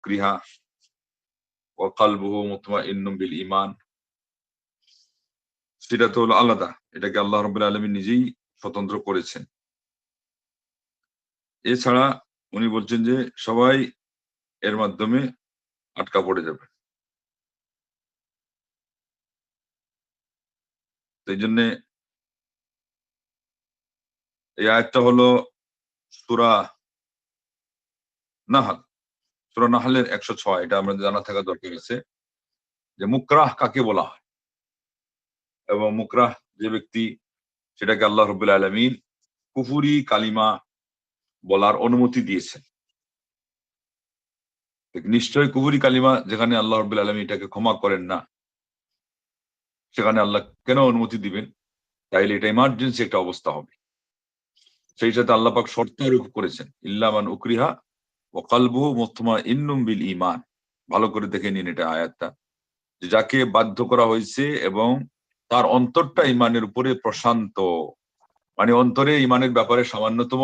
উকরিহা ও কালবুহু মুতমা ইন্নুম বিল ইমান সেটা তো হলো আলাদা, এটাকে আল্লাহ রবুল্লা আলমী নিজেই স্বতন্ত্র করেছেন। এছাড়া উনি বলছেন যে সবাই এর মাধ্যমে আটকা পড়ে যাবে। এই জন্যে এই আয়াতটা হলো সুরা নাহাল। সুরা নাহালের একশো ছয়, এটা আমাদের জানা থাকা দরকার আছে। যে মুকরাহ কাকে বলা হয়? এবং মুকরাহ যে ব্যক্তি, সেটাকে আল্লাহ রবুল্লা আলমিন কুফুরি কালিমা বলার অনুমতি দিয়েছেন। নিশ্চয় কুফুরি কালিমা যেখানে আল্লাহ রবুল্লা আলমী এটাকে ক্ষমা করেন না, সেখানে আল্লাহ কেন অনুমতি দিবেন? তাইলে এটা ইমার্জেন্সি একটা অবস্থা হবে। সেই সাথে আল্লাহ পাক শর্ত আরোপ করেছেন ইল্লামান উকরিহা ও কালবু মোথমা ইন্নুম বিল ইমান ভালো করে দেখে নিন এটা আয়াতটা। যাকে বাধ্য করা হয়েছে এবং তার অন্তরটা ইমানের উপরে প্রশান্ত। মানে অন্তরে ইমানের ব্যাপারে সামান্যতম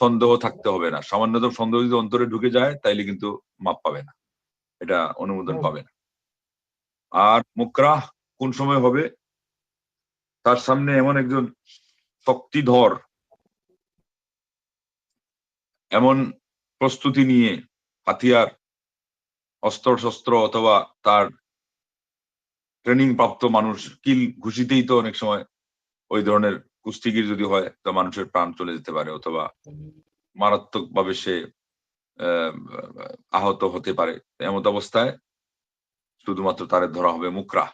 সন্দেহ থাকতে হবে না। সামান্যতম সন্দেহ যদি অন্তরে ঢুকে যায়, তাইলে কিন্তু মাপ পাবে না। এটা অনুমোদন পাবে না। আর মুকরাহ কোন সময় হবে? তার সামনে এমন একজন শক্তিধর, এমন প্রস্তুতি নিয়ে হাতিয়ার অস্ত্র শস্ত্র অথবা তার ট্রেনিং প্রাপ্ত মানুষ কিল ঘুষিতেই তো অনেক সময় ওই ধরনের কুস্তিগির যদি হয়, তা মানুষের প্রাণ চলে যেতে পারে অথবা মারাত্মক ভাবে সে আহত হতে পারে। এমত অবস্থায় শুধুমাত্র তারে ধরা হবে মুকরা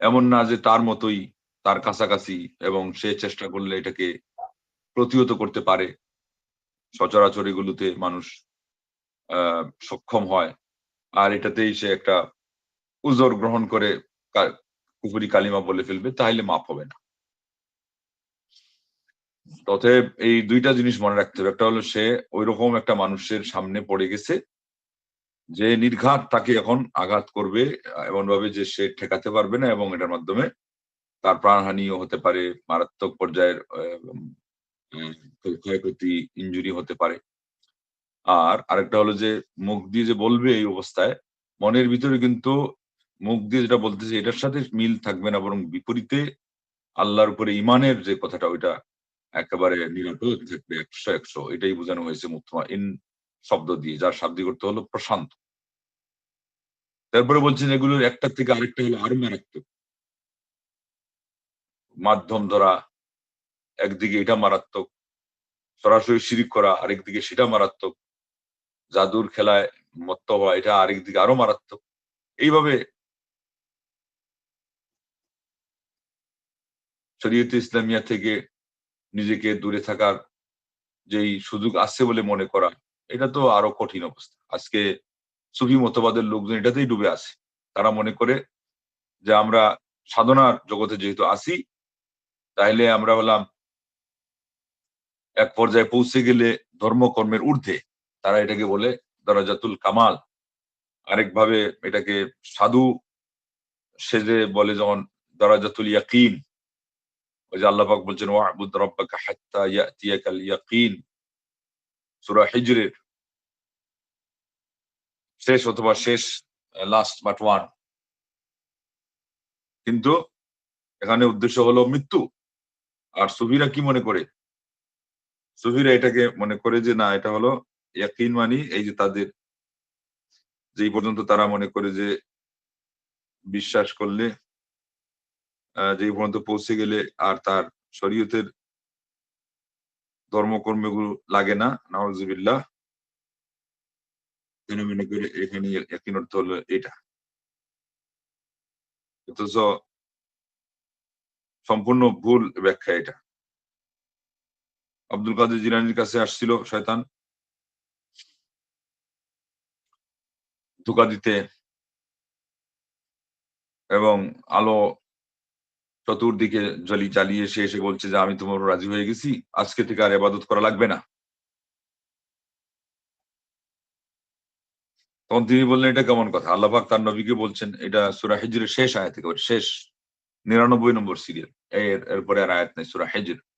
এমন না যে তার মতোই তার কাছাকাছি এবং সে চেষ্টা করলে এটাকে প্রতিহত করতে পারে। সচরাচর এগুলোতে মানুষ সক্ষম হয়। আর এটাতেই সে একটা উজোর গ্রহণ করে কুপুরি কালিমা বলে ফেলবে, তাহলে মাপ হবে না। তথে এই দুইটা জিনিস মনে রাখতে হবে। একটা হলো সে ওই রকম একটা মানুষের সামনে পড়ে গেছে, যে নির্ঘাত তাকে এখন আঘাত করবে এমন ভাবে যে সে ঠেকাতে পারবে না এবং এটার মাধ্যমে তার প্রাণহানিও হতে পারে, মারাত্মক পর্যায়ের ক্ষয়ক্ষতি ইঞ্জুরি হতে পারে। আর আরেকটা হলো যে, মুখ দিয়ে যে বলবে এই অবস্থায়, মনের ভিতরে কিন্তু মুখ দিয়ে যেটা বলতেছে, এটার সাথে মিল থাকবে না, বরং বিপরীতে আল্লাহর উপরে ইমানের যে কথাটা, ওইটা একেবারে নিরাপদ থাকবে, একশো একশো। এটাই বোঝানো হয়েছে মুক্তমা ইন শব্দ দিয়ে, যার শাব্দিক করতে হলো প্রশান্ত। তারপরে বলছেন এগুলোর একটা থেকে আরেকটা হলো আরও মারাত্মক। মাধ্যম ধরা একদিকে এটা মারাত্মক, সরাসরি শিরিক করা আরেকদিকে সেটা মারাত্মক, জাদুর খেলায় মত্ত হওয়া এটা আরেকদিকে আরও মারাত্মক। এইভাবে শরীয়ত ইসলামিয়া থেকে নিজেকে দূরে থাকার যেই সুযোগ আছে বলে মনে করা, এটা তো আরও কঠিন অবস্থা। আজকে সুফি মতবাদের লোকজন এটাতেই ডুবে আছে। তারা মনে করে যে আমরা সাধনার জগতে যেহেতু আসি তাইলে আমরা হলাম এক পর্যায়ে পৌঁছে গেলে ধর্মকর্মের ঊর্ধ্বে, তারা এটাকে বলে দরাজাতুল কামাল। আরেকভাবে এটাকে সাধু সেজে বলে যেমন দরাজাতুল ইয়াকিন। ওই যে আল্লাহাক বলছেন ইয়াকিন। হিজরের শেষ অথবা শেষ লাস্ট বাট ওয়ান কিন্তু এখানে উদ্দেশ্য হলো মৃত্যু। আর সুফিরা কি মনে করে? সুফিরা এটাকে মনে করে যে, না, এটা হলো ইয়াকিন মানি, এই যে তাদের যেই পর্যন্ত তারা মনে করে যে বিশ্বাস করলে যেই পর্যন্ত পৌঁছে গেলে আর তার শরীয়তের ধর্মকর্মগুলো লাগে না নওয়াজবিল্লাহ তিনি মনে করে এখানে একই অর্থ হলো এটা। অথচ সম্পূর্ণ ভুল ব্যাখ্যা এটা। আব্দুল কাদের জিলানির কাছে আসছিল শয়তান। ধোকা দিতে এবং আলো চতুর্দিকে জলি জ্বালিয়ে সে এসে বলছে যে, আমি তোমার রাজি হয়ে গেছি। আজকে থেকে আর এবাদত করা লাগবে না। তখন তিনি বললেন, এটা কেমন কথা? আল্লাহাক তার নবীকে বলছেন, এটা সুরা হেজরের শেষ আয়াত শেষ। নিরানব্বই নম্বর সিরিয়াল। এর, এরপরে আর আয়াত নেই, সুরা হেজর।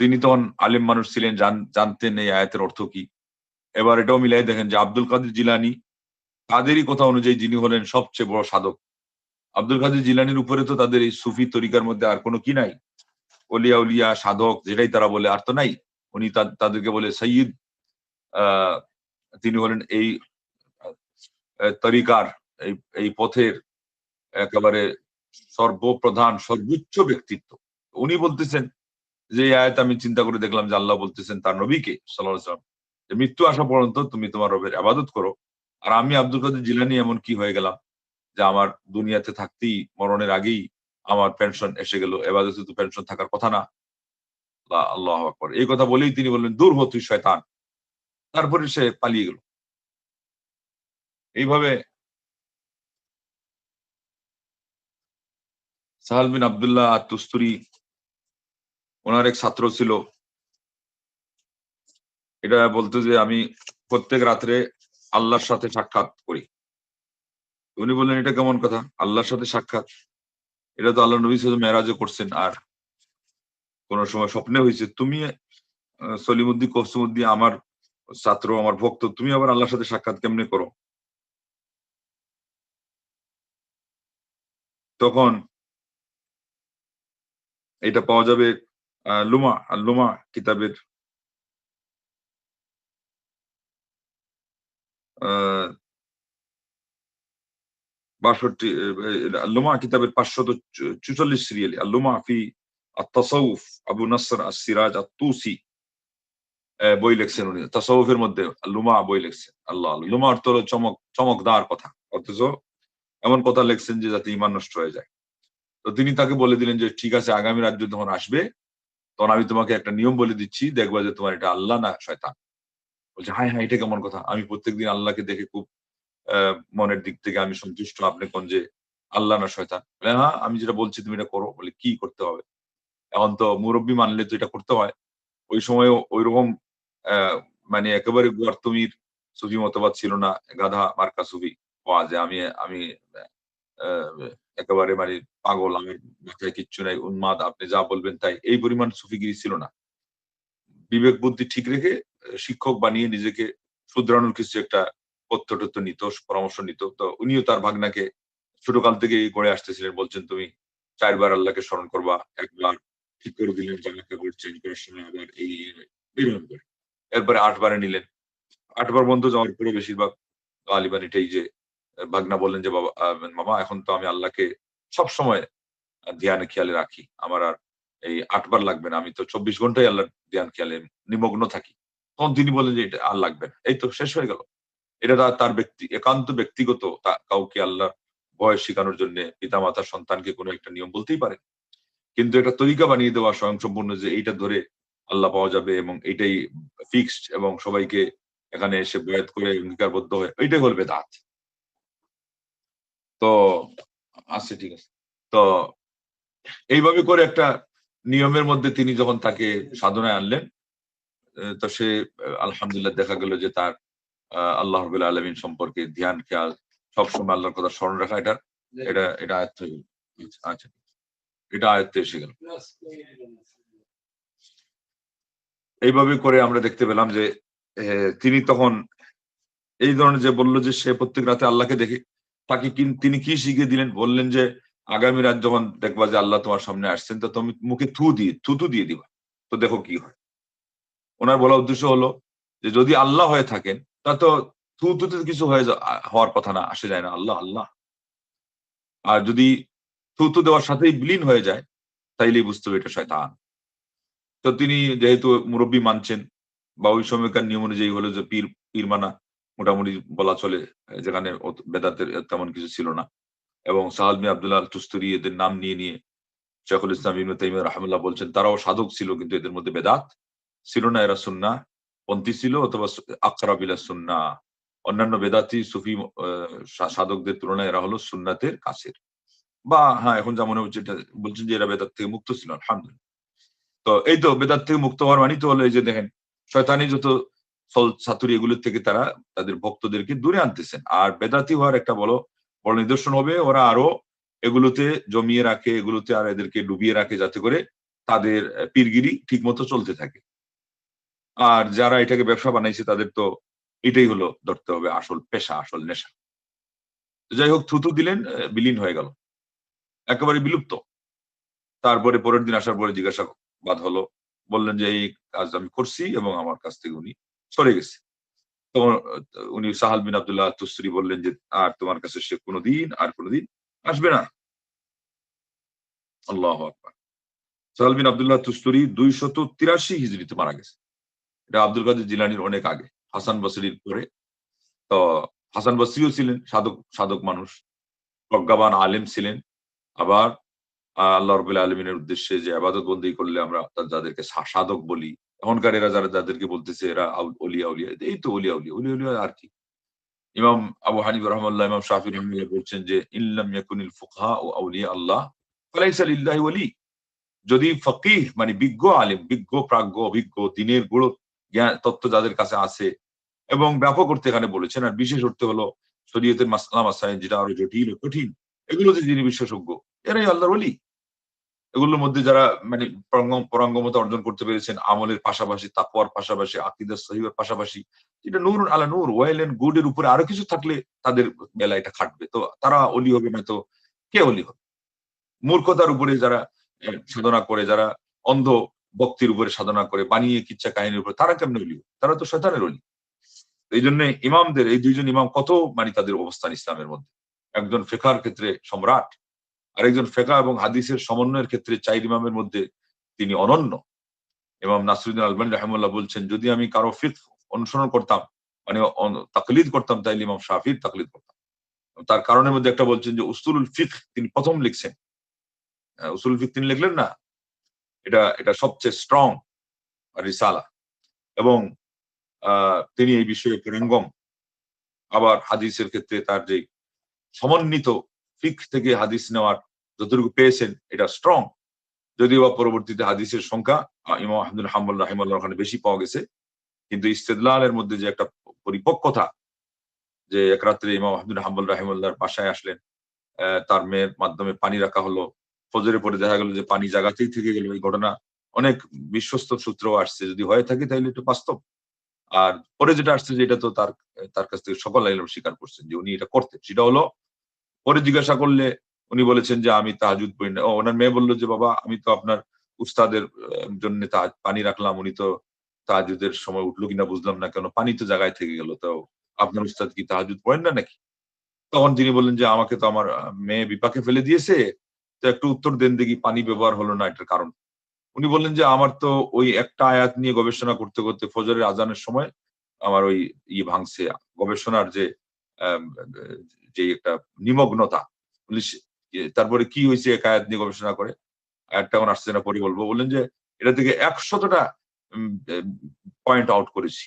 তিনি তখন আলিম মানুষ ছিলেন জানতেন এই আয়াতের অর্থ কি। এবার এটাও মিলাই দেখেন যে আব্দুল কাদের জিলানি তাদেরই কথা অনুযায়ী যিনি হলেন সবচেয়ে বড় সাধক। আব্দুল কাদের জিলানির উপরে তো তাদের এই সুফি তরিকার মধ্যে আর কোনো কি নাই। অলিয়া উলিয়া, সাধক, যেটাই তারা বলে আর তো নাই। উনি তাদেরকে বলে সৈয়দ তিনি হলেন এই তরিকার, এই এই পথের একেবারে সর্বপ্রধান, সর্বোচ্চ ব্যক্তিত্ব। উনি বলতেছেন যে আয়াত আমি চিন্তা করে দেখলাম যে আল্লাহ বলতেছেন তার নবীকে সাল্লাম যে মৃত্যু আসা পর্যন্ত তুমি তোমার রবের আবাদত করো। আর আমি আব্দুল কাদের জিলানি এমন কি হয়ে গেলাম যে আমার দুনিয়াতে থাকতেই মরণের আগেই আমার পেনশন এসে গেল এবাদতে তো পেনশন থাকার কথা না। আল্লাহ- আকবর। এই কথা বলেই তিনি বললেন, দূর হ তুই, শয়তান। তারপরে সে পালিয়ে গেল। এইভাবে সাহাল বিন আবদুল্লাহ তুস্তুরি ওনার এক ছাত্র ছিল। এটা বলতো যে আমি প্রত্যেক রাত্রে আল্লাহর সাথে সাক্ষাৎ করি। উনি বললেন এটা কেমন কথা? আল্লাহর সাথে সাক্ষাৎ? এটা তো আল্লাহ নবী মেরাজও করছেন। আর কোন সময় স্বপ্নে হয়েছে তুমি আহ, সলিমুদ্দিন কসুমুদ্দিন আমার ছাত্র আমার ভক্ত তুমি আবার আল্লাহর সাথে সাক্ষাৎ কেমনে করো? তখন এটা পাওয়া যাবে লুমা আর লুমা কিতাবের বাষট্টি লুমা কিতাবের পাঁচশত চুচল্লিশ সিরিয়ালি লুমা ফি আবু নাসর সিরাজ আত্তুসি বই লিখছেন উনি তাসাউফের মধ্যে লুমা বই লিখছেন, আল্লাহ আল্লাহ। লুমা অর্থ হলো চমক, চমকদার কথা, অথচ এমন কথা লিখছেন যে যাতে ইমান নষ্ট হয়ে যায় তো তিনি তাকে বলে দিলেন যে, ঠিক আছে, আগামী রাজ্য যখন আসবে তখন আমি তোমাকে একটা নিয়ম বলে দিচ্ছি দেখবা যে তোমার এটা আল্লাহ না শয়তান। বলছে হ্যাঁ হ্যাঁ এটা কেমন কথা? আমি প্রত্যেকদিন আল্লাহকে দেখে খুব মনের দিক থেকে আমি সন্তুষ্ট আপনি কোন যে আল্লাহ না শয়তান? হ্যাঁ আমি যেটা বলছি তুমি এটা করো। বলে কি করতে হবে? এখন তো মুরব্বী মানলে তো এটা করতে হয়। ওই সময় ওই রকম আহ, মানে একেবারে গর্তমির সুফি মতবাদ ছিল না গাধা মার্কা সুফি। পাওয়া যায় আমি আমি একেবারে মানে পাগল আমার মাথায় কিচ্ছু নাই উন্মাদ আপনি যা বলবেন তাই। এই পরিমাণ সুফিগিরি ছিল না। বিবেক বুদ্ধি ঠিক রেখে শিক্ষক বানিয়ে নিজেকে শুধরানোর কিছু একটা তথ্য টথ্য নিত পরামর্শ নিত। তো উনিও তার ভাগনাকে ছোটকাল থেকে করে আসতেছিলেন বলছেন তুমি চারবার আল্লাহকে স্মরণ করবা একবার ঠিক করে দিলেন কাপড় চেঞ্জ করার সময় আবার এই এইরকম করে। এরপরে আটবারে নিলেন। আটবার বন্ধ যাওয়ার পরে বেশিরভাগ আলিবান এটাই যে ভাগনা বললেন যে, বাবা মামা, এখন তো আমি আল্লাহকে সব সময় ধ্যানে, খেয়ালে রাখি। আমার আর এই আটবার লাগবে না। আমি তো চব্বিশ ঘন্টাই আল্লাহ ধ্যান, খেয়ালে নিমগ্ন থাকি। তখন তিনি বলেন যে, এটা আর লাগবে না। এই তো শেষ হয়ে গেল। এটা তার- ব্যক্তি, একান্ত ব্যক্তিগত কাউকে আল্লাহর ভয় শেখানোর জন্য পিতা মাতার সন্তানকে কোনো একটা নিয়ম বলতেই পারে কিন্তু এটা তরিকা বানিয়ে দেওয়া স্বয়ংসম্পূর্ণ যে, এইটা ধরে আল্লাহ পাওয়া যাবে এবং এটাই ফিক্সড এবং সবাইকে এখানে এসে বয়াত করে অঙ্গীকারবদ্ধ হয়ে, এইটাই হল বেদাত। তো আচ্ছা ঠিক আছে তো, এইভাবে করে একটা নিয়মের মধ্যে তিনি যখন তাকে সাধনায় আনলেন তো সে, আলহামদুলিল্লাহ, দেখা গেল যে তার আল্লাহ রবিল আলমিন সম্পর্কে ধ্যান, খেয়াল, সবসময় আল্লাহর কথা স্মরণ রাখা, এটা এটা এটা আয়ত্ত গেল। আচ্ছা এটা আয়ত্তে এসে গেল এইভাবে করে আমরা দেখতে পেলাম যে তিনি তখন এই ধরনের যে বলল যে সে প্রত্যেক রাতে আল্লাহকে দেখে তাকে তিনি কি শিখিয়ে দিলেন? বললেন যে, আগামী রাত যখন দেখবা যে আল্লাহ তোমার সামনে আসছেন, তো তুমি মুখে থু দিয়ে, থুতু দিয়ে দিবা। তো দেখো কি হয়। ওনার বলা উদ্দেশ্য হলো যে, যদি আল্লাহ হয়ে থাকেন, তা তো থুতুতে কিছু হয়ে হওয়ার কথা না, আসে যায় না। আল্লাহ আল্লাহ। আর যদি থুতু দেওয়ার সাথেই বিলীন হয়ে যায়, তাইলেই বুঝতে হবে এটা শয়তান। তো তিনি যেহেতু মুরব্বী মানছেন, বা ওই সময়কার নিয়ম অনুযায়ী হলো যে, পীর পীর মানা মোটামুটি বলা চলে, যেখানে বেদাতের তেমন কিছু ছিল না। এবং সাহালমি আবদুল্লাহ তুস্তুরি এদের নাম নিয়ে নিয়ে শেখুল ইসলাম ইবনে তাইমিয়া রাহমাল্লাহ বলছেন, তারাও সাধক ছিল কিন্তু এদের মধ্যে বেদাত ছিল না, এরা সুন্না পন্থী ছিল অথবা আকরাবিলা সুন্না অন্যান্য বেদাতি সুফি সাধকদের তুলনায় এরা হলো সুন্নাতের কাছের। বা হ্যাঁ এখন যা মনে হচ্ছে বলছেন যে এরা বেদাত থেকে মুক্ত ছিল, আলহামদুলিল্লাহ। তো এই তো বেদাত থেকে মুক্ত হওয়ার মানি তো হলো এই যে দেখেন, শয়তানি যত সল ছাতুরি এগুলোর থেকে তারা তাদের ভক্তদেরকে দূরে আনতেছেন। আর বেদাতি হওয়ার একটা বড় বড় নিদর্শন হবে, ওরা আরও এগুলোতে জমিয়ে রাখে, এগুলোতে আর এদেরকে ডুবিয়ে রাখে যাতে করে তাদের পীরগিরি ঠিক মতো চলতে থাকে। আর যারা এটাকে ব্যবসা বানাইছে, তাদের তো এটাই হলো ধরতে হবে আসল পেশা, আসল নেশা। যাই হোক, থুতু দিলেন বিলীন হয়ে গেল। একেবারে বিলুপ্ত। তারপরে পরের দিন আসার পরে জিজ্ঞাসাবাদ হলো, বললেন যে, এই কাজ আমি করছি এবং আমার কাছ থেকে উনি সরে গেছে। তখন উনি সাহাল বিন আব্দুল্লাহ তুসরি বললেন যে, আর তোমার কাছে সে কোনোদিন আর কোনোদিন আসবে না। আল্লাহ আকবার। সাহাল বিন আব্দুল্লাহ তুস্তুরি দুইশত তিরাশি হিজড়িতে মারা গেছে। এটা আব্দুল কাদের জিলানির অনেক আগে, হাসান বসরির পরে। তো হাসান বসরিও ছিলেন সাধক সাধক মানুষ, প্রজ্ঞাবান আলেম ছিলেন। আবার আল্লাহ রবুল্লা আলমিনের উদ্দেশ্যে যে আবাদত বন্দী করলে আমরা যাদেরকে সাধক বলি এখনকার এরা যারা যাদেরকে বলতেছে, এরা অলিয়া উলিয়া এই তো অলিয়া উলিয়া অলিয়া উলিয়া আর কি। ইমাম আবু হানিফ রহমাল্লাহ ইমাম রহমাল্লাহ বলছেন যে ইল্লাম ইয়াকুনিল ফুকহা ও আউলিয়া আল্লাহ, ফালাইসা লিল্লাহি ওয়ালি। যদি ফকিহ মানে বিজ্ঞ আলিম, বিজ্ঞ, প্রাজ্ঞ, অভিজ্ঞ, দিনের গুড় জ্ঞান, তত্ত্ব যাদের কাছে আছে, এবং ব্যাপক অর্থে এখানে বলেছেন, আর বিশেষ অর্থে হলো শরীয়তের মাসলাম আসাইন, যেটা আরও জটিল কঠিন এগুলোতে যিনি বিশেষজ্ঞ, এরাই আল্লাহর ওলি। এগুলোর মধ্যে যারা মানে পরাঙ্গমতা অর্জন করতে পেরেছেন, আমলের পাশাপাশি তাকুয়ার পাশাপাশি, আকিদার সহিবের পাশাপাশি এটা নূর আলা নূর ওয়েল এন্ড গুড এর উপরে আরও কিছু থাকলে তাদের বেলা এটা খাটবে। তো তারা অলি হবে না তো কে অলি হবে? মূর্খতার উপরে যারা সাধনা করে, যারা অন্ধ ভক্তির উপরে সাধনা করে, বানিয়ে কিচ্ছা কাহিনীর উপরে, তারা কেমন অলি? তারা তো শয়তানের অলি। এই জন্য ইমামদের, এই দুইজন ইমাম কত মানে তাদের অবস্থান ইসলামের মধ্যে? একজন ফেকার ক্ষেত্রে সম্রাট আরেকজন ফেকা এবং হাদিসের সমন্বয়ের ক্ষেত্রে চাইর ইমামের মধ্যে তিনি অনন্য। ইমাম নাসরুদ্দিন আলবানী রহমুল্লাহ বলছেন যদি আমি কারও ফিক অনুসরণ করতাম মানে তাকলিদ করতাম তাইলে ইমাম শাফির তাকলিদ করতাম। তার কারণের মধ্যে একটা বলছেন যে উসুলুল ফিক তিনি প্রথম লিখছেন। আহ, উসুল ফিক তিনি লিখলেন না? এটা এটা সবচেয়ে স্ট্রং রিসালা। এবং তিনি এই বিষয়ে পুরঙ্গম আবার হাদিসের ক্ষেত্রে তার যে সমন্বিত ফিক থেকে হাদিস নেওয়ার যতটুকু পেয়েছেন, এটা স্ট্রং যদিও বা পরবর্তীতে হাদিসের সংখ্যা ইমাম আহমদুল হাম্বুল রাহিমাল্লাহ ওখানে বেশি পাওয়া গেছে। কিন্তু ইস্তেদলালের মধ্যে যে একটা পরিপক্কতা, যে এক রাত্রে ইমাম আহমদুল হাম্বুল রাহিমুল্লাহর বাসায় আসলেন তার মেয়ের মাধ্যমে পানি রাখা হলো, ফজরে পরে দেখা গেল যে পানি জায়গাতেই থেকে গেল। এই ঘটনা অনেক বিশ্বস্ত সূত্র আসছে। যদি হয়ে থাকে তাহলে একটু বাস্তব। আর পরে যেটা আসছে যে এটা তো তার তার কাছ থেকে সকল আইলাম স্বীকার করছেন যে উনি এটা করতেন। সেটা হলো, পরে জিজ্ঞাসা করলে উনি বলেছেন যে, আমি তাহাজুদ পড়ি না। ওনার মেয়ে বলল যে, বাবা, আমি তো আপনার উস্তাদের জন্য পানি রাখলাম। উনি তো তাহাজুদের সময় উঠল কিনা বুঝলাম না কেন। পানি তো জায়গায় থেকে গেল। তো আপনার উস্তাদ কি তাহাজুদ পড়েন না নাকি? তখন তিনি বললেন যে, আমাকে তো আমার মেয়ে বিপাকে ফেলে দিয়েছে। তো একটু উত্তর দেন দেখি, পানি ব্যবহার হলো না এটার কারণ। উনি বললেন যে, আমার তো ওই একটা আয়াত নিয়ে গবেষণা করতে করতে ফজরের আজানের সময় আমার ওই ই ভাঙছে। গবেষণার যে যে একটা নিমগ্নতা। তারপরে কি হয়েছে এক আয়াত নিয়ে গবেষণা করে? আয়াতটা এখন আসছে না পরে বলব। বললেন যে, এটা থেকে একশতটা পয়েন্ট আউট করেছি।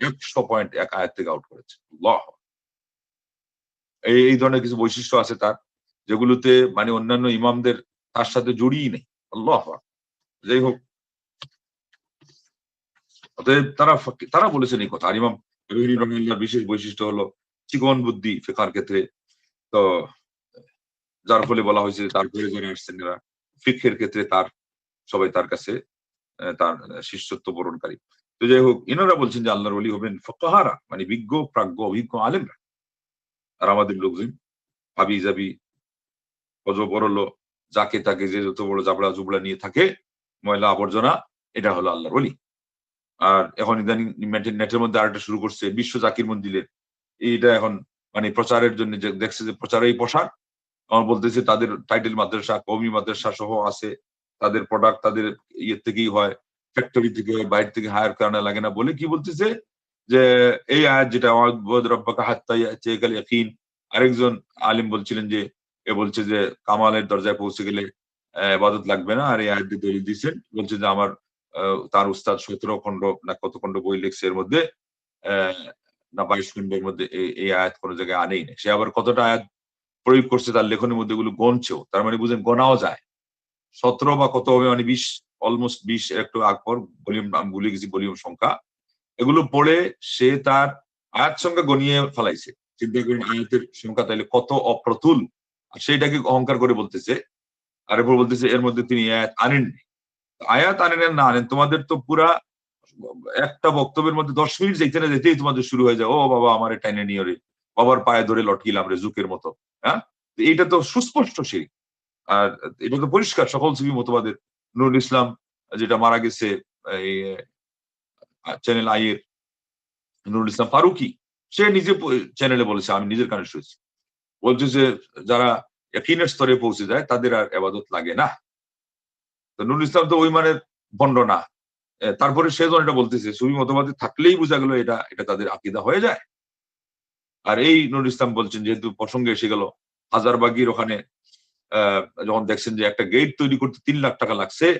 একশো পয়েন্ট এক আয়াত থেকে আউট করেছে। ল এই এই ধরনের কিছু বৈশিষ্ট্য আছে তার, যেগুলোতে মানে অন্যান্য ইমামদের তার সাথে জড়িয়ে নেই। আল্লাহ যাই হোক। অতএব তারা তারা বলেছেন এই কথা। আর ইমাম বিশেষ বৈশিষ্ট্য হলো চিকন বুদ্ধি ফেকার ক্ষেত্রে। তো যার ফলে বলা হয়েছে তার তারপরে যারা আসছেন এরা। ফিকের ক্ষেত্রে তার, সবাই তার কাছে তার শিষ্যত্ব বরণকারী। তো যাই হোক এনারা বলছেন যে আল্লাহর অলি হবেন ফকাহারা মানে বিজ্ঞ, প্রাজ্ঞ, অভিজ্ঞ আলেমরা। আর আমাদের লোকজন ভাবি যাবি অজ বড়লো যাকে তাকে যে যত বড় জাবড়া জুবড়া নিয়ে থাকে, ময়লা আবর্জনা, এটা হলো আল্লাহর অলি আর এখন ইদানিং নেটের মধ্যে আরেকটা শুরু করছে, বিশ্ব জাকির মন্দিরের। এইটা এখন মানে প্রচারের জন্য দেখছে যে প্রচারেই পোশাক আমার বলতেছে তাদের টাইটেল মাদ্রাসা কমি মাদ্রাসা সহ আছে। তাদের প্রোডাক্ট তাদের ইয়ে থেকেই হয় ফ্যাক্টরি থেকে বাইরে থেকে হায়ার করানো লাগে না বলে কি বলতেছে? যে এই আয়াত যেটা ওয়াদবুদ রাব্বাকা হাত্তা ইয়াতিয়াকাল ইয়াকিন। আরেকজন আলিম বলছিলেন যে এ বলছে যে কামালের দরজায় পৌঁছে গেলে আহ, ইবাদত লাগবে না। আর এই আয়াত দলিল দিচ্ছেন বলছে যে আমার তার উস্তাদ সতেরো খণ্ড না কত খণ্ড বই লিখছে এর মধ্যে না বাইশ খণ্ডের মধ্যে এই আয়াত কোনো জায়গায় আনেই না সে আবার কতটা আয়াত প্রয়োগ করছে তার লেখনের মধ্যে এগুলো গণছেও, তার মানে বুঝেন গণাও যায়। সতেরো বা কত হবে মানে বিশ অলমোস্ট বিশ একটু আগ পর ভলিউম, আমি ভুলে গেছি ভলিউম সংখ্যা। এগুলো পড়ে সে তার আয়াত সংখ্যা গনিয়ে ফেলাইছে। চিন্তা করেন আয়াতের সংখ্যা তাইলে কত অপ্রতুল। আর সেইটাকে অহংকার করে বলতেছে। আর এরপর বলতেছে এর মধ্যে তিনি আয়াত আনেননি। আয়াত আনেন না আনেন, তোমাদের তো পুরা একটা বক্তব্যের মধ্যে দশ মিনিট যেতে না যেতেই তোমাদের শুরু হয়ে যায়, ও বাবা, আমার টাইনে নিয়ে বাবার পায়ে ধরে লটকিলাম রেজুকের মতো হ্যাঁ? এটা তো সুস্পষ্ট সেই আর এটা তো পরিষ্কার, সকল সুফি মতবাদের। নুরুল ইসলাম যেটা মারা গেছে চ্যানেল আইয়ের নুরুল ইসলাম ফারুকি, সে নিজে চ্যানেলে বলেছে, আমি নিজের কানে শুনেছি। বলছে যে, যারা একইনের স্তরে পৌঁছে যায়, তাদের আর এবাদত লাগে না। তো নুরুল ইসলাম তো ওই মানের ভণ্ড না। তারপরে সে যখন এটা বলতেছে, সুফি মতবাদে থাকলেই বোঝা গেল এটা এটা তাদের আকিদা হয়ে যায়। আর এই নুরুল ইসলাম বলছেন, যেহেতু প্রসঙ্গে এসে গেল হাজারবাগির ওখানে যখন দেখছেন যে একটা গেট তৈরি করতে তিন লাখ টাকা লাগছে,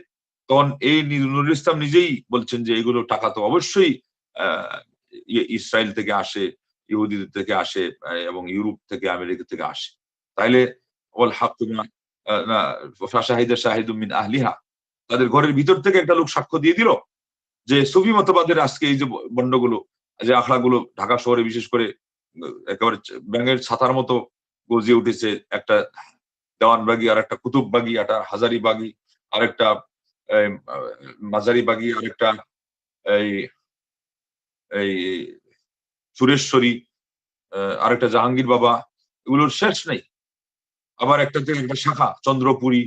তখন এই নি- নুরুল ইসলাম নিজেই বলছেন যে এগুলো টাকা তো অবশ্যই ইসরায়েল থেকে আসে, ইহুদিদের থেকে আসে এবং ইউরোপ থেকে, আমেরিকা থেকে আসে। তাইলে ওল হাক শাহিদা শাহিদুম মিন আহলিহা। তাদের ঘরের ভিতর থেকে একটা লোক সাক্ষ্য দিয়ে দিল যে সুফি মতবাদের আজকে এই যে বন্ডগুলো যে আখড়াগুলো ঢাকা শহরে বিশেষ করে একেবারে ব্যাঙের ছাতার মতো গজিয়ে উঠেছে একটা দেওয়ানবাগি আর একটা কুতুববাগি একটা হাজারি বাগি আর একটা মাজারি বাগি আর একটা এই এই সুরেশ্বরী আহ, আরেকটা জাহাঙ্গীর বাবা এগুলোর শেষ নেই। আবার একটা একটা শাখা চন্দ্রপুরী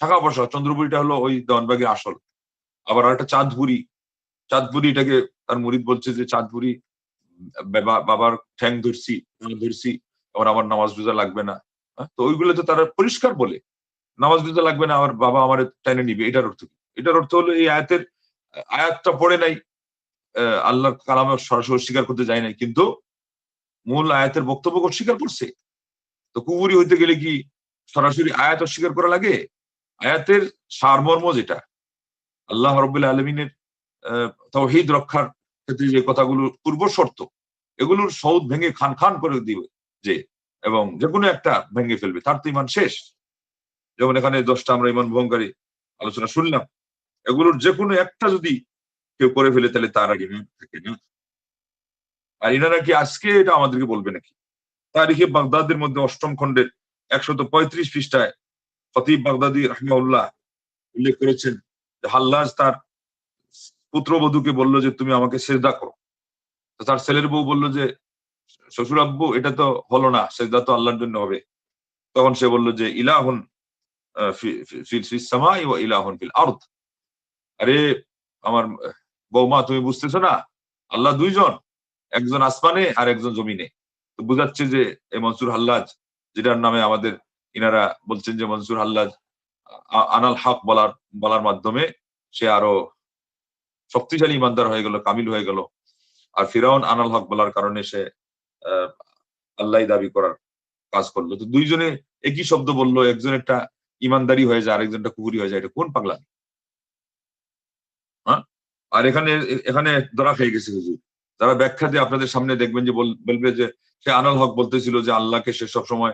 শাখা বসা চন্দ্রপুরীটা হলো ওই দেওয়ানবাগের আসল। আবার আরেকটা চাঁদপুরি চাঁদপুরি এটাকে তার মুরিদ বলছে যে চাঁদপুরি বাবার ঠ্যাং ধরছি ধরছি, আবার আমার নামাজ রোজা লাগবে না। হ্যাঁ? তো ওইগুলো তো তারা পরিষ্কার বলে। নামাজ রোজা লাগবে না, আমার বাবা আমার টেনে নিবে। এটার অর্থ কি? এটার অর্থ হলো এই আয়াতের, আয়াতটা পড়ে নাই আল্লাহর কালামে সরাসরি অস্বীকার করতে যায় নাই, কিন্তু মূল আয়াতের বক্তব্য অস্বীকার করছে। তো কুবুরি হইতে গেলে কি সরাসরি আয়াত অস্বীকার করা লাগে? আয়াতের সারমর্ম যেটা, আল্লাহ রব্বুল আলমিনের তৌহিদ রক্ষার ক্ষেত্রে যে কথাগুলো পূর্ব শর্ত, এগুলোর সৌদ ভেঙে খান খান করে দিবে, যে, এবং যে কোনো একটা ভেঙে ফেলবে, তার তো ইমান শেষ। যেমন এখানে দশটা আমরা ইমান ভঙ্গারী আলোচনা শুনলাম, এগুলোর যে কোনো একটা যদি কেউ করে ফেলে, তাহলে তার আগে থাকে না। আর ইনারা কি আজকে এটা আমাদেরকে বলবে নাকি? তারিখে বাগদাদের মধ্যে অষ্টম খণ্ডের একশত পঁয়ত্রিশ পৃষ্ঠায় ফতিব বাগদাদি রহমাউল্লাহ উল্লেখ করেছেন হাল্লাজ তার পুত্রবধূকে বলল যে, তুমি আমাকে সেজদা করো। তার ছেলের বউ বলল যে, শ্বশুর আব্বু, এটা তো হলো না, সেজদা তো আল্লাহর জন্য হবে। তখন সে বলল যে, ইলাহন ইলাহুন ফিল আরদ। আরে, আমার বৌমা তুমি বুঝতেছো না? আল্লাহ দুইজন, একজন আসমানে আর একজন জমিনে। তো বুঝাচ্ছে যে এই মনসুর হাল্লাজ, যেটার নামে আমাদের ইনারা বলছেন যে, মনসুর হাল্লাজ আনাল হক বলার বলার মাধ্যমে সে আরও শক্তিশালী ইমানদার হয়ে গেল, কামিল হয়ে গেল। আর ফিরাউন আনাল হক বলার কারণে সে আল্লাহ দাবি করার কাজ করল। তো দুইজনে একই শব্দ বলল, একজন একটা ইমানদারি হয়ে যায়, আরেকজনটা কুকুরি হয়ে যায়। এটা কোন পাগলা হ্যাঁ? আর এখানে এখানে ধরা খেয়ে গেছে হুজুর। যারা ব্যাখ্যা দিয়ে আপনাদের সামনে দেখবেন যে বল- বলবে যে সে আনাল হক বলতেছিল যে আল্লাহকে সে সব সময়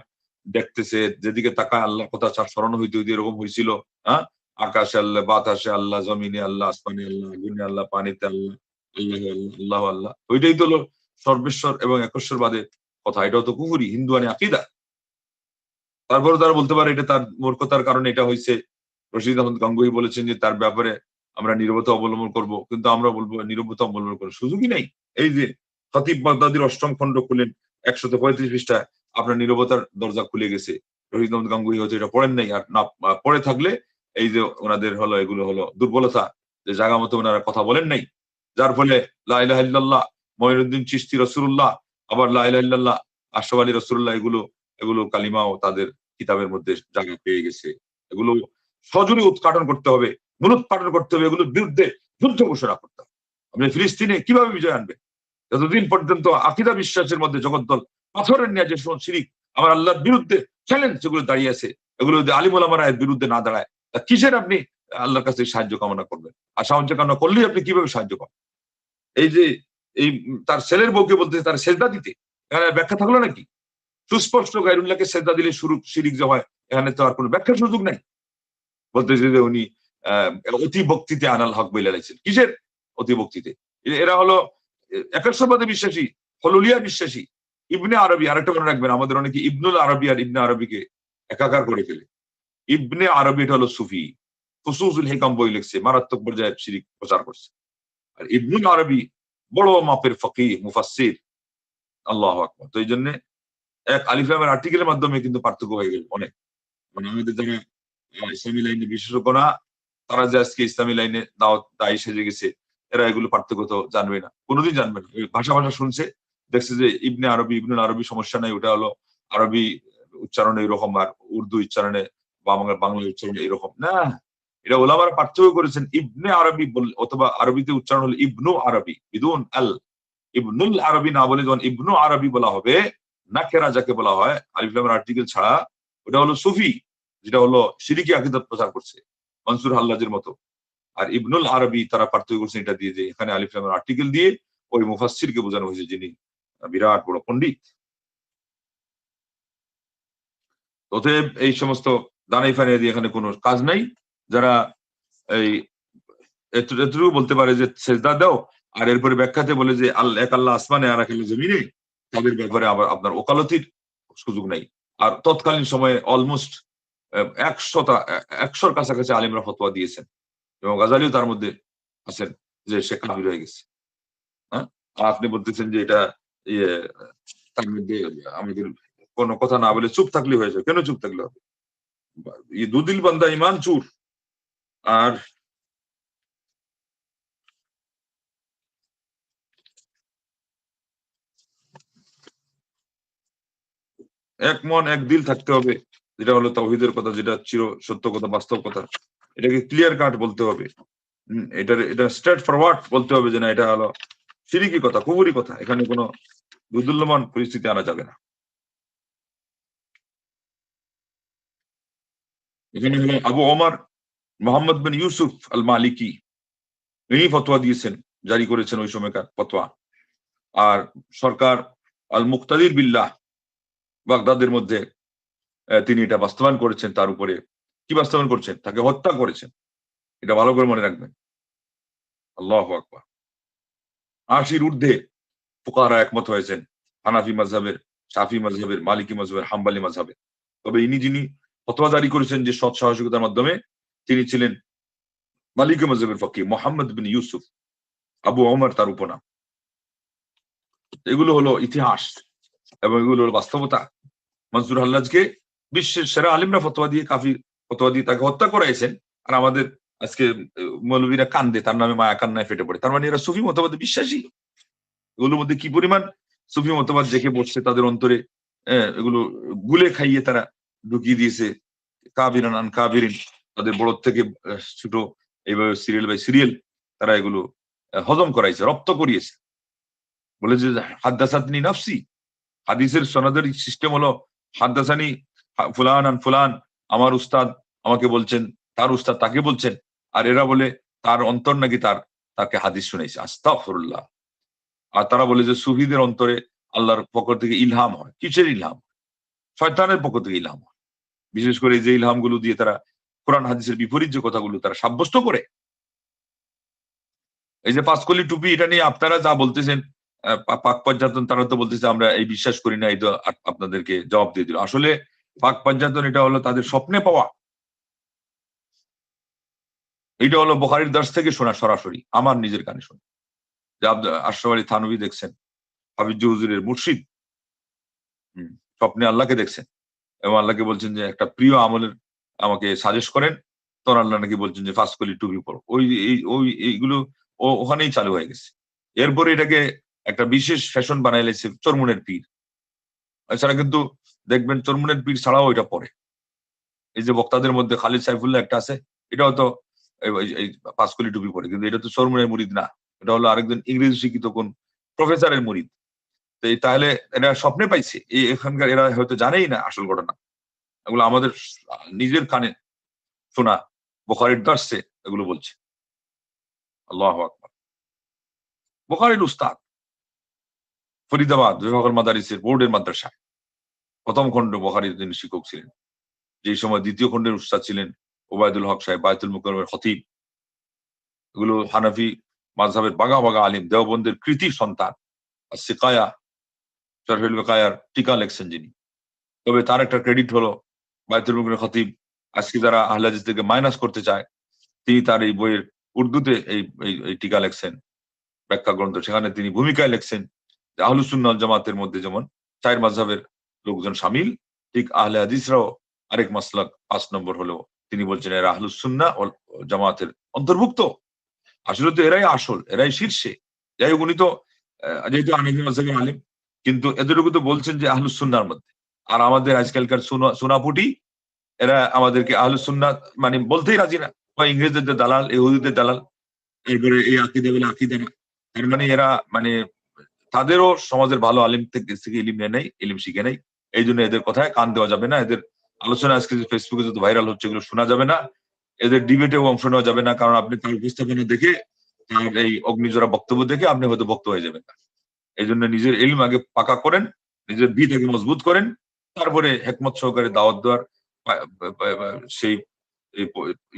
দেখতেছে, যেদিকে তাকায় আল্লাহ কথা স্মরণ হইতে হইতে এরকম হয়েছিল হ্যাঁ? আকাশে আল্লাহ, বাতাসে আল্লাহ, জমিনে আল্লাহ, আসমানে আল্লাহ আগুনে আল্লাহ, পানিতে আল্লাহ আল্লাহ আল্লাহ আল্লাহ। ওইটাই তো হলো সর্বেশ্বর এবং একশ্বরবাদের কথা। এটাও তো কুহুরি হিন্দুয়ানি আকিদা। তারপরে তারা বলতে পারে এটা তার মূর্খতার কারণে এটা হয়েছে। রশিদ আহমদ গাঙ্গুহি বলেছেন যে তার ব্যাপারে আমরা নিরবতা অবলম্বন করব, কিন্তু আমরা বলব নিরবতা অবলম্বন করার সুযোগই নাই। এই যে খতিব বাগদাদির অষ্টম খণ্ড খুলেন একশত পঁয়ত্রিশ পৃষ্ঠায় আপনার নিরবতার দরজা খুলে গেছে। রশিদ আহমদ গাঙ্গুহি হয়তো এটা পড়েন নাই, আর না, পড়ে থাকলে এই যে ওনাদের হলো, এগুলো হলো দুর্বলতা, যে জায়গা মতো ওনারা কথা বলেন নাই। যার ফলে লাইলাহ মহিনুদ্দিন চিস্তি রসুল্লাহ আবার লাইলাহ আশরাফ আলী রসুল্লাহ এগুলো এগুলো কালিমাও তাদের কিতাবের মধ্যে জায়গা পেয়ে গেছে। এগুলো সজোরে উৎপাটন করতে হবে, মূলোৎপাটন করতে হবে, এগুলোর বিরুদ্ধে যুদ্ধ ঘোষণা করতে হবে। আপনি ফিলিস্তিনে কীভাবে বিজয় আনবে যতদিন পর্যন্ত আকিদা বিশ্বাসের মধ্যে জগদ্দল পাথরের নিয়ে যে শিরিক, আমার আল্লাহর বিরুদ্ধে চ্যালেঞ্জ যেগুলো দাঁড়িয়ে আছে, এগুলো যদি আলিমুল আমার বিরুদ্ধে না দাঁড়ায় কিসের আপনি আল্লাহর কাছে সাহায্য কামনা করবেন? আর সাহায্য কামনা করলেই আপনি কীভাবে সাহায্য করবেন এই যে, এই তার ছেলের বউকে বলতে তার সেজদা দিতে। এখানে ব্যাখ্যা থাকল নাকি? সুস্পষ্ট গাইরুল্লাহকে সেজদা দিলে শুরু শিরিক যে হয়, এখানে তো আর কোনো ব্যাখ্যার সুযোগ নাই। বলতেছে যে উনি অতি ভক্তিতে আনাল হক বলে লাগছেন কিসের অতি ভক্তিতে? এ- এরা হলো একাশবাদে বিশ্বাসী, হলুলিয়া বিশ্বাসী, ইবনে আরবি। আরেকটা মনে রাখবেন, আমাদের অনেকে ইবনুল আরবি আর ইবনে আরবিকে একাকার করে ফেলে। ইবনে আরবি এটা হলো সুফি। ফুসুসুল হেকাম বই লিখছে, মারাত্মক পর্যায়ে শিরিক প্রচার করছে। আর ইবনুল আরবি বড় মাপের ফকি মুফাসসির। আল্লাহ আকবার। তো এই জন্য এক আলিফলামের আর্টিকেলের মাধ্যমে কিন্তু পার্থক্য হয়ে গেল অনেক। মানে আমাদের যারা ইসলামী লাইনে বিশেষজ্ঞ না, তারা যে আজকে ইসলামী লাইনে দাওয়াত দায়ী সেজে গেছে, এরা এগুলো পার্থক্য তো জানবে না। কোনোদিন জানবে না। ভাষা ভাষা শুনছে, দেখছে যে ইবনে আরবি, ইবনুল আরবি সমস্যা নাই, ওটা হলো আরবি উচ্চারণে এরকম আর উর্দু উচ্চারণে বাংলা বাংলা উচ্চারণে এরকম। না, এটা ওলামারা পার্থক্য করেছেন ইবনে আরবি অথবা আরবিতে উচ্চারণ হলো ইবনু আরবি, বিদুন আল। ইবনুল আরবি না বলে যখন ইবনু আরবি বলা হবে নাকেরা যাকে বলা হয় আলিফলামের আর্টিকেল ছাড়া, ওটা হলো সুফি, যেটা হলো সিরিকি আকিদাত প্রচার করছে, মনসুর হাল্লাজের মতো। আর ইবনুল আরবি তারা পার্থক্য করছেন এটা দিয়ে যে, এখানে আলিফলামের আর্টিকেল দিয়ে ওই মুফাসসিরকে বোঝানো হয়েছে যিনি বিরাট বড় পণ্ডিত। অতএব এই সমস্ত দানাই ফানাই দিয়ে এখানে কোনো কাজ নাই। যারা এই এতটুকু বলতে পারে যে সেজদা দাও, আর এরপরে ব্যাখ্যাতে বলে যে আল্লাহ এক আল্লাহ আসমানে আর এক জমিনে, তাদের ব্যাপারে আবার আপনার ওকালতির সুযোগ নাই। আর তৎকালীন সময়ে অলমোস্ট একশোটা, একশোর কাছাকাছি আলিমরা ফতোয়া দিয়েছেন। এবং গাজালিও তার মধ্যে আছেন যে সে কাবির হয়ে গেছে। হ্যাঁ? আপনি বলতেছেন যে এটা ইয়ে তার মধ্যে আমাদের কোনো কথা না বলে চুপ থাকলে হয়ে যায় কেন চুপ থাকলে হবে? দুদিল বান্দা ইমান চুর। আর এক মন, এক দিল থাকতে হবে, যেটা হলো তাওহিদের কথা, যেটা চির সত্য কথা, বাস্তব কথা। এটাকে ক্লিয়ার কাট বলতে হবে। এটার, এটা স্ট্রেট ফরওয়ার্ড বলতে হবে যে না, এটা হলো সিরিকি কথা, কুবুরি কথা। এখানে কোনো দুদুল্যমান পরিস্থিতি আনা যাবে না। এখানে আবু ওমর, মোহাম্মদ বিন ইউসুফ আল মালিকি ইনি ফতোয়া দিয়েছেন, জারি করেছেন ওই সময়কার ফতোয়া। আর সরকার আল মুক্তাদির বিল্লাহ বাগদাদের মধ্যে তিনি এটা বাস্তবায়ন করেছেন তার উপরে। কি বাস্তবায়ন করছেন? তাকে হত্যা করেছেন। এটা ভালো করে মনে রাখবেন। আল্লাহ আকবার। আশির ঊর্ধ্বে ফুকারা একমত হয়েছেন, হানাফি mazhabের শাফি mazhabের মালিকি mazhabের হাম্বালি mazhabের তবে ইনি যিনি ফতোয়া জারি করেছেন যে সৎ সাহসিকতার মাধ্যমে তিনি ছিলেন মালিকি mazhabের ফকি মোহাম্মদ বিন ইউসুফ আবু ওমর তার উপনাম। এগুলো হলো ইতিহাস এবং এগুলো হলো বাস্তবতা। মনসুর হাল্লাজকে বিশ্বের সেরা আলিমরা ফতোয়া দিয়ে কাফি ফতোয়া দিয়ে তাকে হত্যা করাইছেন আর আমাদের আজকে মৌলবীরা কান্দে তার নামে মায়া কান্নায় ফেটে পড়ে। তার মানে এরা সুফি মতবাদে বিশ্বাসী। এগুলোর মধ্যে কি পরিমাণ সুফি মতবাদ জেকে বসছে তাদের অন্তরে? আহ, এগুলো গুলে খাইয়ে তারা ঢুকিয়ে দিয়েছে কাবিরান আন কাবিরিন তাদের বড় থেকে ছোট, এইভাবে সিরিয়াল বাই সিরিয়াল তারা এগুলো হজম করাইছে, রপ্ত করিয়েছে। বলে যে, হাদ্দাসাতনি নাফসি। হাদিসের সনদের সিস্টেম হলো, হাদ্দাসানি ফুলান আন ফুলান, আমার উস্তাদ আমাকে বলছেন, তার উস্তাদ তাকে বলছেন। আর এরা বলে, তার অন্তর নাকি তার, তাকে হাদিস শুনাইছে। আস্তাফরুল্লাহ আর তারা বলে যে, সুফিদের অন্তরে আল্লাহর পক্ষ থেকে ইলহাম হয়। কিসের ইলহাম? শয়তানের পক্ষ থেকে ইলহাম হয়। বিশেষ করে যে ইলহামগুলো দিয়ে তারা কোরআন হাদিসের বিপরীত যে কথাগুলো তারা সাব্যস্ত করে। এই যে পাঁচকলি টুপি এটা নিয়ে আপনারা যা বলতেছেন পাক পর্যাতন তারা তো বলতেছে আমরা এই বিশ্বাস করি না এই তো আপনাদেরকে জবাব দিয়ে দিল। আসলে পাক পর্যাতন এটা হলো তাদের স্বপ্নে পাওয়া। এটা হলো বোখারির দাস থেকে শোনা সরাসরি আমার নিজের কানে শোনা। যে আশরাফ আলী থানবী দেখছেন হাবিজ হুজুরের মুর্শিদ। হুম, স্বপ্নে আল্লাহকে দেখছেন। এবং আল্লাহকে বলছেন যে, একটা প্রিয় আমলের আমাকে সাজেস্ট করেন, তখন আল্লাহ নাকি বলছেন যে ফার্স্ট কলি টুপি পড়ো ওই, এই- ওই, এইগুলো ও, ওখানেই চালু হয়ে গেছে। এরপরে এটাকে একটা বিশেষ ফ্যাশন বানাই লেছে চরমুনের পীর। এছাড়া কিন্তু দেখবেন চরমুনের পীর ছাড়াও এটা পড়ে এই যে বক্তাদের মধ্যে খালিদ সাইফুল্লাহ একটা আছে, এটাও তো এই- পাঁচকলি টুপি পড়ে কিন্তু এটা তো চরমুনের মুরিদ না। এটা হলো আরেকজন ইংরেজি শিক্ষিত কোন প্রফেসরের মুরিদ। তাহলে এরা স্বপ্নে পাইছে। এই এখানকার এরা হয়তো জানেই না আসল ঘটনা। এগুলো আমাদের নিজের কানে শোনা বোখারির দার্সে এগুলো বলছে। আল্লাহ আকবার। উস্তাদ ফরিদাবাদ বিভাগের মাদারিসের বোর্ডের মাদ্রাসায় প্রথম খণ্ড বোখারির তিনি শিক্ষক ছিলেন যে সময় দ্বিতীয় খণ্ডের উস্তাদ ছিলেন ওবায়দুল হক সাহেব, বায়তুল মুকরমের খতিব। এগুলো হানাফি মাঝহাবের বাগা বাগা আলিম, দেওবন্দের কৃতি সন্তান সিকায়া বেকায়ার, টিকা লেখছেন যিনি। তবে তার একটা ক্রেডিট হলো বায়তুল খতিব। আজকে যারা থেকে মাইনাস করতে চায়, তিনি তার এই বইয়ের উর্দুতে এই, এই- টিকা লেখছেন। ব্যাখ্যা গ্রন্থ সেখানে তিনি ভূমিকায় লেখছেন আহলুসুন্নাল জামাতের মধ্যে যেমন চার মাঝহের লোকজন সামিল, ঠিক আহলে হাদিসরাও আরেক মাসলাক পাঁচ নম্বর হলো তিনি বলছেন, এরা আহলুসুন্না জামাতের অন্তর্ভুক্ত। আসলে তো এরাই আসল, এরাই শীর্ষে। যাই হোক, উনি তো যেহেতু আনেদি মাঝহের আলিম কিন্তু এদেরকে তো বলছেন যে আহলুসুন্নার মধ্যে। আর আমাদের আজকালকার সোনাপুটি, এরা আমাদেরকে আহলুসুন্না মানে বলতেই রাজি না। বা ইংরেজদের দালাল, ইহুদিদের দালাল এরপরে এই আকিদা বলে আকিদা না। তার মানে এরা মানে তাদেরও সমাজের ভালো আলিম থেকে থেকে ইলিম নেয় নাই, ইলিম শিখে নেই। এই জন্য এদের কথায় কান দেওয়া যাবে না। এদের আলোচনা আজকে যে ফেসবুকে যত ভাইরাল হচ্ছে এগুলো শোনা যাবে না। এদের ডিবেটেও অংশ নেওয়া যাবে না। কারণ আপনি তার উপস্থাপনা দেখে, তার এই অগ্নিজোড়া বক্তব্য দেখে আপনি হয়তো বক্ত হয়ে যাবেন। না এই জন্য নিজের এলিম আগে পাকা করেন, নিজের আগে মজবুত করেন, তারপরে হেকমত সহকারে দাওয়াত দেওয়ার সেই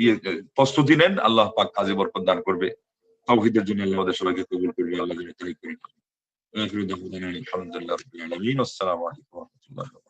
ইয়ে প্রস্তুতি নেন, আল্লাহ পাক কাজে বরকত দান করবে। তাওহীদের জন্য আল্লাহ আমাদের সবাইকে কবুল করবে আল্লাহ আলহামদুলিল্লাহ আসসালামু আলাইকুম রাহমাতুল্লাহি